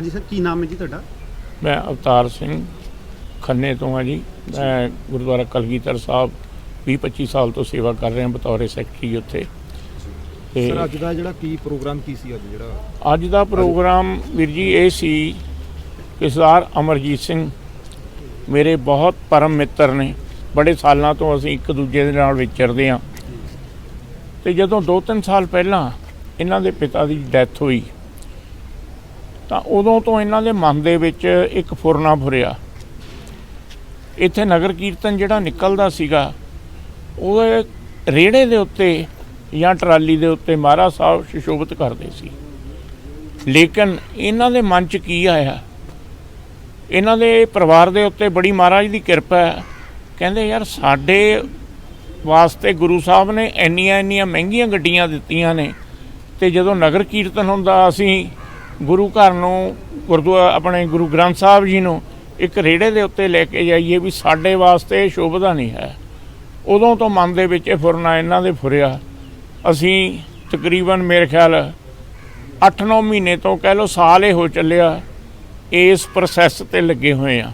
ਕੀ ਨਾਮ ਹੈ ਜੀ ਤੁਹਾਡਾ? ਮੈਂ ਅਵਤਾਰ ਸਿੰਘ ਖੰਨੇ ਤੋਂ ਹਾਂ ਜੀ। ਮੈਂ ਗੁਰਦੁਆਰਾ ਕਲਗੀਧਰ ਸਾਹਿਬ 20 25 ਸਾਲ ਤੋਂ ਸੇਵਾ ਕਰ ਰਿਹਾ ਬਤੌਰ ਸੈਕਟਰੀ ਉੱਥੇ। ਤੇ ਸਰ ਅੱਜ ਦਾ ਜਿਹੜਾ ਕੀ ਪ੍ਰੋਗਰਾਮ ਕੀ ਸੀ ਅੱਜ ਜਿਹੜਾ? ਅੱਜ ਦਾ ਪ੍ਰੋਗਰਾਮ ਵੀਰ ਜੀ ਇਹ ਸੀ ਕਿ ਸਰਦਾਰ ਅਮਰਜੀਤ ਸਿੰਘ ਮੇਰੇ ਬਹੁਤ ਪਰਮ ਮਿੱਤਰ ਨੇ। ਬੜੇ ਸਾਲਾਂ ਤੋਂ ਅਸੀਂ ਇੱਕ ਦੂਜੇ ਦੇ ਨਾਲ ਵਿਚਰਦੇ ਹਾਂ। ਤੇ ਜਦੋਂ 2-3 ਸਾਲ ਪਹਿਲਾਂ ਇਹਨਾਂ ਦੇ ਪਿਤਾ ਦੀ ਡੈਥ ਹੋਈ ਤਾਂ ਉਦੋਂ ਤੋਂ ਇਹਨਾਂ ਦੇ ਮਨ ਦੇ ਵਿੱਚ ਇੱਕ ਫੁਰਨਾ ਫੁਰਿਆ ਇੱਥੇ ਨਗਰ ਕੀਰਤਨ ਜਿਹੜਾ ਨਿਕਲਦਾ ਸੀਗਾ, ਉਹ ਰੇੜੇ ਦੇ ਉੱਤੇ ਜਾਂ ਟਰਾਲੀ ਦੇ ਉੱਤੇ ਮਹਾਰਾਜ ਸਾਹਿਬ ਸੁਸ਼ੋਭਿਤ ਕਰਦੇ ਸੀ। ਲੇਕਿਨ ਇਹਨਾਂ ਦੇ ਮਨ 'ਚ ਕੀ ਆਇਆ? ਇਹਨਾਂ ਦੇ ਪਰਿਵਾਰ ਦੇ ਉੱਤੇ ਬੜੀ ਮਹਾਰਾਜ ਦੀ ਕਿਰਪਾ ਹੈ। ਕਹਿੰਦੇ, ਯਾਰ, ਸਾਡੇ ਵਾਸਤੇ ਗੁਰੂ ਸਾਹਿਬ ਨੇ ਇੰਨੀਆਂ ਇੰਨੀਆਂ ਮਹਿੰਗੀਆਂ ਗੱਡੀਆਂ ਦਿੱਤੀਆਂ ਨੇ ਤੇ ਜਦੋਂ ਨਗਰ ਕੀਰਤਨ ਹੁੰਦਾ, ਅਸੀਂ ਗੁਰੂ ਘਰ ਨੂੰ ਗੁਰਦੁਆਰਾ ਆਪਣੇ ਗੁਰੂ ਗ੍ਰੰਥ ਸਾਹਿਬ ਜੀ ਨੂੰ ਇੱਕ ਰੇੜੇ ਦੇ ਉੱਤੇ ਲੈ ਕੇ ਜਾਈਏ ਵੀ ਸਾਡੇ ਵਾਸਤੇ ਇਹ ਸ਼ੋਭਦਾ ਨਹੀਂ ਹੈ। ਉਦੋਂ ਤੋਂ ਮਨ ਦੇ ਵਿੱਚ ਇਹ ਫੁਰਨਾ ਇਹਨਾਂ ਦੇ ਫੁਰਿਆ। ਅਸੀਂ ਤਕਰੀਬਨ ਮੇਰੇ ਖਿਆਲ 8-9 ਮਹੀਨੇ ਤੋਂ ਕਹਿ ਲਓ ਸਾਲ ਇਹ ਹੋ ਚੱਲਿਆ, ਇਸ ਪ੍ਰੋਸੈਸ ਤੇ ਲੱਗੇ ਹੋਏ ਆ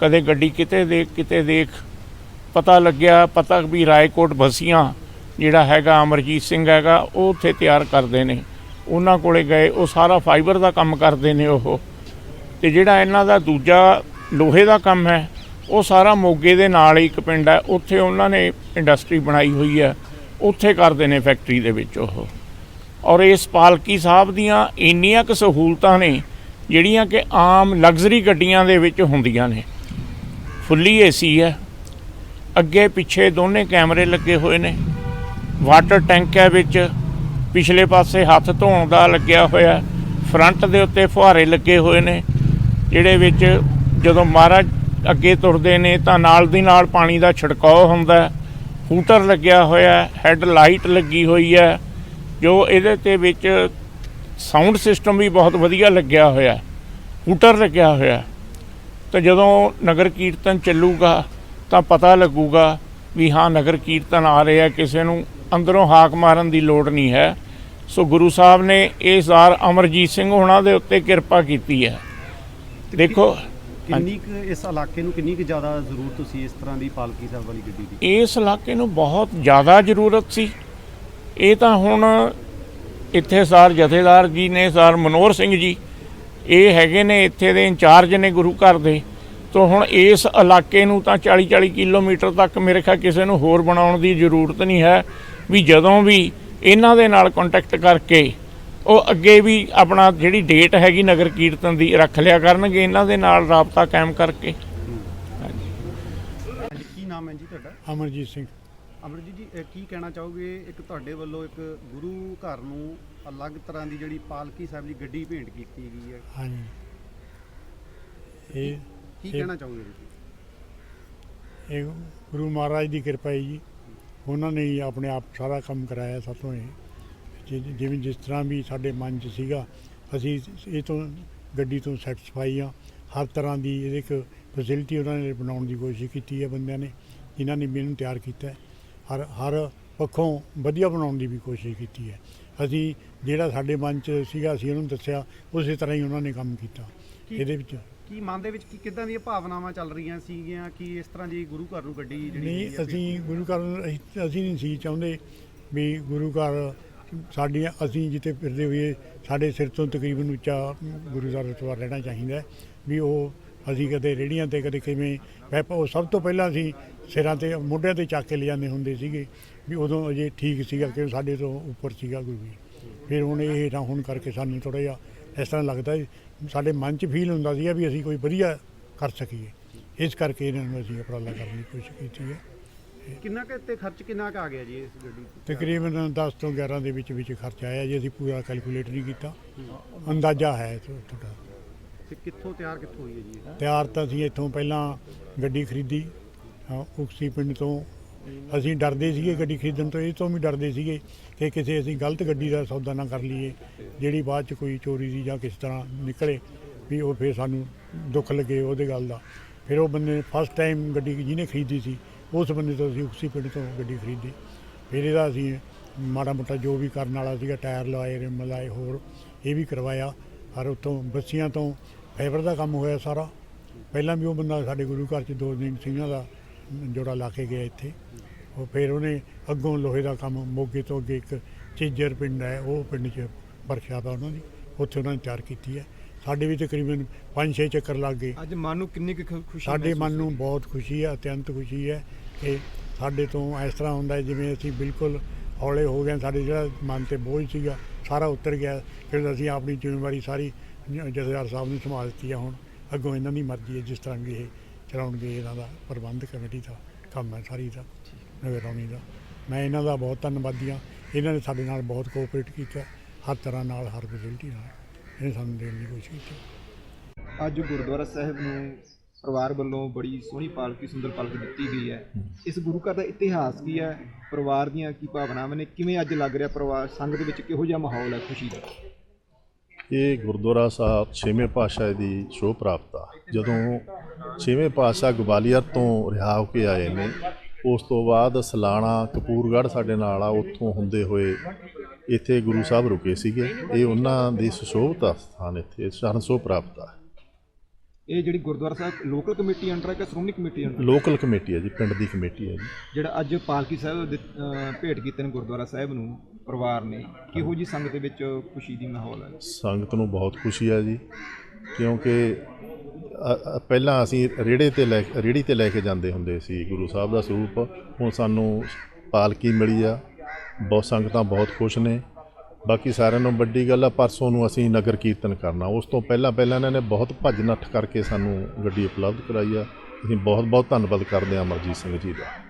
ਕਦੇ ਗੱਡੀ ਕਿਤੇ ਦੇਖ ਕਿਤੇ ਦੇਖ। ਪਤਾ ਲੱਗਿਆ, ਪਤਾ ਵੀ ਰਾਏਕੋਟ ਬਸੀਆਂ ਜਿਹੜਾ ਹੈਗਾ ਅਮਰਜੀਤ ਸਿੰਘ ਹੈਗਾ, ਉਹ ਉੱਥੇ ਤਿਆਰ ਕਰਦੇ ਨੇ। ਉਹਨਾਂ ਕੋਲੇ ਗਏ, ਉਹ ਸਾਰਾ ਫਾਈਬਰ ਦਾ ਕੰਮ ਕਰਦੇ ਨੇ ਉਹ। ਤੇ ਜਿਹੜਾ ਇਹਨਾਂ ਦਾ ਦੂਜਾ ਲੋਹੇ ਦਾ ਕੰਮ ਹੈ, ਉਹ ਸਾਰਾ ਮੋਗੇ ਦੇ ਨਾਲ ਹੀ ਇੱਕ ਪਿੰਡ ਹੈ, ਉੱਥੇ ਉਹਨਾਂ ਨੇ ਇੰਡਸਟਰੀ ਬਣਾਈ ਹੋਈ ਹੈ। ਉੱਥੇ ਕਰਦੇ ਨੇ ਫੈਕਟਰੀ ਦੇ ਵਿੱਚ ਉਹ। ਔਰ ਇਸ ਪਾਲਕੀ ਸਾਹਿਬ ਦੀਆਂ ਇੰਨੀਆਂ ਕੁ ਸਹੂਲਤਾਂ ਨੇ, ਜਿਹੜੀਆਂ ਕਿ ਆਮ ਲਗਜ਼ਰੀ ਗੱਡੀਆਂ ਦੇ ਵਿੱਚ ਹੁੰਦੀਆਂ ਨੇ। ਫੁੱਲੀ ਏਸੀ ਹੈ। ਅੱਗੇ ਪਿੱਛੇ ਦੋਨੇ ਕੈਮਰੇ ਲੱਗੇ ਹੋਏ ਨੇ। ਵਾਟਰ ਟੈਂਕ ਹੈ ਵਿੱਚ। ਪਿਛਲੇ ਪਾਸੇ ਹੱਥ ਧੋਣ ਦਾ ਲੱਗਿਆ ਹੋਇਆ, ਫਰੰਟ ਦੇ ਉੱਤੇ ਫੁਹਾਰੇ ਲੱਗੇ ਹੋਏ ਨੇ, ਜਿਹੜੇ ਵਿੱਚ ਜਦੋਂ ਮਹਾਰਾਜ ਅੱਗੇ ਤੁਰਦੇ ਨੇ ਤਾਂ ਨਾਲ ਦੀ ਨਾਲ ਪਾਣੀ ਦਾ ਛਿੜਕਾਅ ਹੁੰਦਾ ਹੂਟਰ ਲੱਗਿਆ ਹੋਇਆ ਹੈੱਡ ਲਾਈਟ ਲੱਗੀ ਹੋਈ ਹੈ, ਜੋ ਇਹਦੇ ਤੇ ਵਿੱਚ ਸਾਊਂਡ ਸਿਸਟਮ ਵੀ ਬਹੁਤ ਵਧੀਆ ਲੱਗਿਆ ਹੋਇਆ ਹੂਟਰ ਲੱਗਿਆ ਹੋਇਆ ਤਾਂ ਜਦੋਂ ਨਗਰ ਕੀਰਤਨ ਚੱਲੂਗਾ ਤਾਂ ਪਤਾ ਲੱਗੂਗਾ ਵੀ ਹਾਂ, ਨਗਰ ਕੀਰਤਨ ਆ ਰਿਹਾ ਕਿਸੇ ਨੂੰ ਅੰਦਰੋਂ ਹਾਕ ਮਾਰਨ ਦੀ ਲੋੜ ਨਹੀਂ ਹੈ। ਸੋ ਗੁਰੂ ਸਾਹਿਬ ਨੇ ਇਹ ਜ਼ਾਰ ਅਮਰਜੀਤ ਸਿੰਘ ਹੋਣਾ ਦੇ ਉੱਤੇ ਕਿਰਪਾ ਕੀਤੀ ਹੈ। ਦੇਖੋ ਕਿੰਨੀ ਕੁ ਇਸ ਇਲਾਕੇ ਨੂੰ ਕਿੰਨੀ ਕੁ ਜ਼ਿਆਦਾ ਜ਼ਰੂਰਤ ਸੀ ਇਸ ਤਰ੍ਹਾਂ ਦੀ ਪਾਲਕੀ ਸਾਹਿਬ ਵਾਲੀ ਗੱਡੀ ਦੀ? ਇਸ ਇਲਾਕੇ ਨੂੰ ਬਹੁਤ ਜ਼ਿਆਦਾ ਜ਼ਰੂਰਤ ਸੀ। ਇਹ ਤਾਂ ਹੁਣ ਇੱਥੇ ਸਰ ਜਥੇਦਾਰ ਜੀ ਨੇ ਸਰ ਮਨੋਹਰ ਸਿੰਘ ਜੀ ਇਹ ਹੈਗੇ ਨੇ ਇੱਥੇ ਦੇ ਇੰਚਾਰਜ ਨੇ ਗੁਰੂ ਘਰ ਦੇ। ਤੋਂ ਹੁਣ ਇਸ ਇਲਾਕੇ ਨੂੰ ਤਾਂ 40 40 ਕਿਲੋਮੀਟਰ ਤੱਕ ਮੇਰੇ ਖਿਆਲ ਕਿਸੇ ਨੂੰ ਹੋਰ ਬਣਾਉਣ ਦੀ ਜ਼ਰੂਰਤ ਨਹੀਂ ਹੈ। ਵੀ ਜਦੋਂ ਵੀ ਇਹਨਾਂ ਦੇ ਨਾਲ ਕੰਟੈਕਟ ਕਰਕੇ ਉਹ ਅੱਗੇ ਵੀ ਆਪਣਾ ਜਿਹੜੀ ਡੇਟ ਹੈਗੀ ਨਗਰ ਕੀਰਤਨ ਦੀ ਰੱਖ ਲਿਆ ਕਰਨਗੇ ਇਹਨਾਂ ਦੇ ਨਾਲ ਰਾਬਤਾ ਕਾਇਮ ਕਰਕੇ। ਹਾਂਜੀ, ਕੀ ਨਾਮ ਹੈ ਜੀ ਤੁਹਾਡਾ? ਅਮਰਜੀਤ ਸਿੰਘ। ਅਮਰਜੀਤ ਜੀ ਇਹ ਕੀ ਕਹਿਣਾ ਚਾਹੋਗੇ? ਇੱਕ ਤੁਹਾਡੇ ਵੱਲੋਂ ਇੱਕ ਗੁਰੂ ਘਰ ਨੂੰ ਅਲੱਗ ਤਰ੍ਹਾਂ ਦੀ ਜਿਹੜੀ ਪਾਲਕੀ ਸਾਹਿਬ ਦੀ ਗੱਡੀ ਭੇਂਟ ਕੀਤੀ ਗਈ ਹੈ। ਹਾਂਜੀ। ਇਹ ਕੀ ਕਹਿਣਾ ਚਾਹੋਗੇ ਤੁਸੀਂ? ਇਹ ਗੁਰੂ ਮਹਾਰਾਜ ਦੀ ਕਿਰਪਾ ਹੈ ਜੀ। ਉਹਨਾਂ ਨੇ ਹੀ ਆਪਣੇ ਆਪ ਸਾਰਾ ਕੰਮ ਕਰਾਇਆ ਸਾਤੋਂ ਇਹ। ਜਿਵੇਂ ਜਿਸ ਤਰ੍ਹਾਂ ਵੀ ਸਾਡੇ ਮਨ 'ਚ ਸੀਗਾ, ਅਸੀਂ ਇਹ ਤੋਂ, ਗੱਡੀ ਤੋਂ ਸੈਟੀਸਫਾਈ ਆ ਹਰ ਤਰ੍ਹਾਂ ਦੀ ਇਹਦੇ ਇੱਕ ਫੈਸਿਲਿਟੀ ਉਹਨਾਂ ਨੇ ਬਣਾਉਣ ਦੀ ਕੋਸ਼ਿਸ਼ ਕੀਤੀ ਹੈ ਬੰਦਿਆਂ ਨੇ, ਜਿਨ੍ਹਾਂ ਨੇ ਵੀ ਇਹਨੂੰ ਤਿਆਰ ਕੀਤਾ ਹਰ ਹਰ ਪੱਖੋਂ ਵਧੀਆ ਬਣਾਉਣ ਦੀ ਵੀ ਕੋਸ਼ਿਸ਼ ਕੀਤੀ ਹੈ। ਅਸੀਂ ਜਿਹੜਾ ਸਾਡੇ ਮਨ 'ਚ ਸੀਗਾ ਅਸੀਂ ਉਹਨੂੰ ਦੱਸਿਆ ਉਸੇ ਤਰ੍ਹਾਂ ਹੀ ਉਹਨਾਂ ਨੇ ਕੰਮ ਕੀਤਾ। ਇਹਦੇ ਵਿੱਚ ਕੀ ਮਨ ਦੇ ਵਿੱਚ ਕੀ ਕਿਦਾਂ ਦੀਆਂ ਭਾਵਨਾਵਾਂ ਚੱਲ ਰਹੀਆਂ ਸੀਗੀਆਂ ਕਿ ਇਸ ਤਰ੍ਹਾਂ ਦੀ ਗੁਰੂ ਘਰ ਨੂੰ ਗੱਡੀ ਜਿਹੜੀ ਨਹੀਂ ਅਸੀਂ ਗੁਰੂ ਘਰ ਨੂੰ ਅਸੀਂ- ਅਸੀਂ ਨਹੀਂ ਸੀ ਚਾਹੁੰਦੇ ਵੀ ਗੁਰੂ ਘਰ ਸਾਡੀਆਂ ਅਸੀਂ ਜਿੱਥੇ ਫਿਰਦੇ ਹੋਈਏ ਸਾਡੇ ਸਿਰ ਤੋਂ ਤਕਰੀਬਨ ਉੱਚਾ ਗੁਰੂ ਦਾ ਰਤਬਾ ਰਹਿਣਾ ਚਾਹੀਦਾ ਹੈ। ਵੀ ਉਹ ਅਸੀਂ ਕਦੇ ਰੇੜੀਆਂ ਤੇ ਕਦੇ ਕਿਵੇਂ ਵੈਪ ਉਹ ਸਭ ਤੋਂ ਪਹਿਲਾਂ ਅਸੀਂ ਸਿਰਾਂ ਤੇ ਮੋਢਿਆਂ ਤੇ ਚੱਕ ਕੇ ਲਿਜਾਂਦੇ ਹੁੰਦੇ ਸੀਗੇ। ਵੀ ਉਦੋਂ ਅਜੇ ਠੀਕ ਸੀਗਾ ਕਿ ਸਾਡੇ ਤੋਂ ਉੱਪਰ ਸੀਗਾ ਗੁਰੂ ਜੀ ਫਿਰ ਹੁਣ ਇਹ ਹੇਠਾਂ ਹੋਣ ਕਰਕੇ ਸਾਨੂੰ ਥੋੜ੍ਹਾ ਜਿਹਾ ਇਸ ਤਰ੍ਹਾਂ ਲੱਗਦਾ ਸਾਡੇ ਮਨ 'ਚ ਫੀਲ ਹੁੰਦਾ ਸੀਗਾ ਵੀ ਅਸੀਂ ਕੋਈ ਵਧੀਆ ਕਰ ਸਕੀਏ। ਇਸ ਕਰਕੇ ਇਹਨਾਂ ਨੂੰ ਅਸੀਂ ਉਪਰਾਲਾ ਕਰਨ ਦੀ ਕੋਸ਼ਿਸ਼ ਕੀਤੀ ਹੈ। ਕਿੰਨਾ ਕੁ ਤੇ ਖਰਚ ਕਿੰਨਾ ਕੁ ਆ ਗਿਆ ਜੀ ਇਸ ਗੱਡੀ ਤੇ ਤਕਰੀਬਨ 10 ਤੋਂ 11 ਦੇ ਵਿੱਚ ਵਿੱਚ ਖਰਚ ਆਇਆ ਜੀ ਅਸੀਂ ਪੂਰਾ ਕੈਲਕੂਲੇਟ ਨਹੀਂ ਕੀਤਾ। ਅੰਦਾਜ਼ਾ ਹੈ ਥੋੜ੍ਹਾ ਤੇ ਕਿੱਥੋਂ ਤਿਆਰ ਕਿੱਥੋਂ ਹੋਈ ਹੈ ਜੀ? ਤਿਆਰ ਤਾਂ ਅਸੀਂ ਇੱਥੋਂ ਪਹਿਲਾਂ ਗੱਡੀ ਖਰੀਦੀ ਉਕਸੀ ਪਿੰਡ ਤੋਂ ਅਸੀਂ ਡਰਦੇ ਸੀਗੇ ਗੱਡੀ ਖਰੀਦਣ ਤੋਂ, ਇਹ ਤੋਂ ਵੀ ਡਰਦੇ ਸੀਗੇ ਕਿ ਕਿਸੇ ਅਸੀਂ ਗਲਤ ਗੱਡੀ ਦਾ ਸੌਦਾ ਨਾ ਕਰ ਲਈਏ, ਜਿਹੜੀ ਬਾਅਦ ਚ ਕੋਈ ਚੋਰੀ ਦੀ ਜਾਂ ਕਿਸ ਤਰ੍ਹਾਂ ਨਿਕਲੇ ਵੀ ਉਹ ਫਿਰ ਸਾਨੂੰ ਦੁੱਖ ਲੱਗੇ ਉਹਦੇ ਗੱਲ ਦਾ। ਫਿਰ ਉਹ ਬੰਦੇ ਫਸਟ ਟਾਈਮ ਗੱਡੀ ਜਿਹਨੇ ਖਰੀਦੀ ਸੀ, ਉਸ ਬੰਦੇ ਤੋਂ ਅਸੀਂ ਉਕਸੀ ਪਿੰਡ ਤੋਂ ਗੱਡੀ ਖਰੀਦੀ। ਫਿਰ ਇਹਦਾ ਅਸੀਂ ਮਾੜਾ ਮੋਟਾ ਜੋ ਵੀ ਕਰਨ ਵਾਲਾ ਸੀਗਾ, ਟਾਇਰ ਲਵਾਏ, ਰਿਮ ਲਾਏ ਹੋਰ ਇਹ ਵੀ ਕਰਵਾਇਆ। ਪਰ ਉੱਥੋਂ ਬੱਸੀਆਂ ਤੋਂ ਫਾਈਬਰ ਦਾ ਕੰਮ ਹੋਇਆ ਸਾਰਾ। ਪਹਿਲਾਂ ਵੀ ਉਹ ਬੰਦਾ ਸਾਡੇ ਗੁਰੂ ਘਰ ਚ ਦੋ ਦਿਨ ਸਿੰਘਾਂ ਦਾ ਜੋੜਾ ਲਾ ਕੇ ਗਿਆ ਇੱਥੇ। ਉਹ ਫਿਰ ਉਹਨੇ ਅੱਗੋਂ ਲੋਹੇ ਦਾ ਕੰਮ ਮੋਗੇ ਤੋਂ ਅੱਗੇ ਇੱਕ ਚੀਜਰ ਪਿੰਡ ਹੈ ਉਹ ਪਿੰਡ 'ਚ ਵਰਕਸ਼ਾਪ ਆ ਉਹਨਾਂ ਦੀ ਉੱਥੇ ਉਹਨਾਂ ਨੇ ਤਿਆਰ ਕੀਤੀ ਹੈ। ਸਾਡੇ ਵੀ ਤਕਰੀਬਨ 5-6 ਚੱਕਰ ਲੱਗ ਗਏ। ਅੱਜ ਮਨ ਨੂੰ ਕਿੰਨੀ ਕੁ ਖੁਸ਼ੀ ਸਾਡੇ ਮਨ ਨੂੰ? ਬਹੁਤ ਖੁਸ਼ੀ ਹੈ ਅਤਿਅੰਤ ਖੁਸ਼ੀ ਹੈ ਕਿ ਸਾਡੇ ਤੋਂ ਇਸ ਤਰ੍ਹਾਂ ਹੁੰਦਾ ਜਿਵੇਂ ਅਸੀਂ ਬਿਲਕੁਲ ਹੌਲੇ ਹੋ ਗਏ। ਸਾਡੇ ਜਿਹੜਾ ਮਨ ਤੇ ਬੋਝ ਸੀਗਾ ਸਾਰਾ ਉਤਰ ਗਿਆ। ਫਿਰ ਅਸੀਂ ਆਪਣੀ ਜ਼ਿੰਮੇਵਾਰੀ ਸਾਰੀ ਜਥੇਦਾਰ ਸਾਹਿਬ ਨੂੰ ਸੰਭਾਲ ਦਿੱਤੀ ਹੈ ਹੁਣ। ਅੱਗੋਂ ਇਹਨਾਂ ਦੀ ਮਰਜ਼ੀ ਹੈ ਜਿਸ ਤਰ੍ਹਾਂ ਵੀ ਇਹ ਚਲਾਉਣਗੇ ਇਹਨਾਂ ਦਾ ਪ੍ਰਬੰਧ ਕਮੇਟੀ ਦਾ ਕੰਮ ਹੈ ਸਾਰੀ ਦਾ ਨਗਰਾਉਣੀ ਦਾ। ਮੈਂ ਇਹਨਾਂ ਦਾ ਬਹੁਤ ਧੰਨਵਾਦੀ ਹਾਂ। ਇਹਨਾਂ ਨੇ ਸਾਡੇ ਨਾਲ ਬਹੁਤ ਕੋਆਪਰੇਟ ਕੀਤਾ ਹਰ ਤਰ੍ਹਾਂ ਨਾਲ ਹਰ ਫੈਸਿਲਿਟੀ ਨਾਲ। ਇਹ ਸਾਨੂੰ ਦੇਣ ਦੀ ਕੋਸ਼ਿਸ਼ ਕੀਤੀ। ਅੱਜ ਗੁਰਦੁਆਰਾ ਸਾਹਿਬ ਨੂੰ ਪਰਿਵਾਰ ਵੱਲੋਂ ਬੜੀ ਸੋਹਣੀ ਪਾਲਕੀ ਸੁੰਦਰ ਪਾਲਕੀ ਦਿੱਤੀ ਗਈ ਹੈ। ਇਸ ਗੁਰੂ ਘਰ ਦਾ ਇਤਿਹਾਸ ਕੀ ਹੈ? ਪਰਿਵਾਰ ਦੀਆਂ ਕੀ ਭਾਵਨਾਵਾਂ ਨੇ? ਕਿਵੇਂ ਅੱਜ ਲੱਗ ਰਿਹਾ ਪਰਿਵਾਰ ਸੰਗ ਦੇ ਵਿੱਚ ਕਿਹੋ ਜਿਹਾ ਮਾਹੌਲ ਹੈ ਖੁਸ਼ੀ ਦਾ? ਇਹ ਗੁਰਦੁਆਰਾ ਸਾਹਿਬ ਛੇਵੇਂ ਪਾਤਸ਼ਾਹ ਦੀ ਸ਼ੋਅ ਪ੍ਰਾਪਤਾ ਜਦੋਂ ਛੇਵੇਂ ਪਾਤਸ਼ਾਹ ਗਵਾਲੀਅਰ ਤੋਂ ਰਿਹਾ ਹੋ ਕੇ ਆਏ ਨੇ। ਉਸ ਤੋਂ ਬਾਅਦ ਸਲਾਣਾ ਕਪੂਰਗੜ੍ਹ ਸਾਡੇ ਨਾਲ ਆ ਉੱਥੋਂ ਹੁੰਦੇ ਹੋਏ ਇੱਥੇ ਗੁਰੂ ਸਾਹਿਬ ਰੁਕੇ ਸੀਗੇ। ਇਹ ਉਹਨਾਂ ਦੀ ਸੁਸ਼ੋਭਤਾ ਸਥਾਨ ਇੱਥੇ ਸ਼ਰਨ ਸ਼ੋਅ ਪ੍ਰਾਪਤਾ ਇਹ ਜਿਹੜੀ ਗੁਰਦੁਆਰਾ ਸਾਹਿਬ ਲੋਕਲ ਕਮੇਟੀ ਅੰਡਰ ਹੈ ਕਿ Shiromani committee under local committee ਹੈ ਜੀ ਪਿੰਡ ਦੀ ਕਮੇਟੀ ਹੈ ਜੀ। ਜਿਹੜਾ ਅੱਜ ਪਾਲਕੀ ਸਾਹਿਬ ਭੇਟ ਕੀਤੇ ਨੇ ਗੁਰਦੁਆਰਾ ਸਾਹਿਬ ਨੂੰ ਪਰਿਵਾਰ ਨੇ ਕਿਹੋ ਜੀ ਸੰਗਤ ਦੇ ਵਿੱਚ ਖੁਸ਼ੀ ਦੀ ਮਾਹੌਲ ਹੈ ਸੰਗਤ ਨੂੰ ਬਹੁਤ ਖੁਸ਼ੀ ਹੈ ਜੀ ਕਿਉਂਕਿ ਪਹਿਲਾਂ ਅਸੀਂ ਰੇੜੇ ਤੇ ਲੈ, ਰੇੜੀ ਤੇ ਲੈ ਕੇ ਜਾਂਦੇ ਹੁੰਦੇ ਸੀ ਗੁਰੂ ਸਾਹਿਬ ਦਾ ਸਰੂਪ। ਹੁਣ ਸਾਨੂੰ ਪਾਲਕੀ ਮਿਲੀ ਆ। ਬਹੁਤ ਸੰਗਤਾਂ ਬਹੁਤ ਖੁਸ਼ ਨੇ। ਬਾਕੀ ਸਾਰਿਆਂ ਨੂੰ ਵੱਡੀ ਗੱਲ ਆ, ਪਰਸੋਂ ਨੂੰ ਅਸੀਂ ਨਗਰ ਕੀਰਤਨ ਕਰਨਾ। ਉਸ ਤੋਂ ਪਹਿਲਾਂ ਪਹਿਲਾਂ ਇਹਨਾਂ ਨੇ ਬਹੁਤ ਭੱਜ ਨੱਠ ਕਰਕੇ ਸਾਨੂੰ ਗੱਡੀ ਉਪਲਬਧ ਕਰਾਈ ਆ। ਅਸੀਂ ਬਹੁਤ ਬਹੁਤ ਧੰਨਵਾਦ ਕਰਦੇ ਹਾਂ ਅਮਰਜੀਤ ਸਿੰਘ ਜੀ ਦਾ।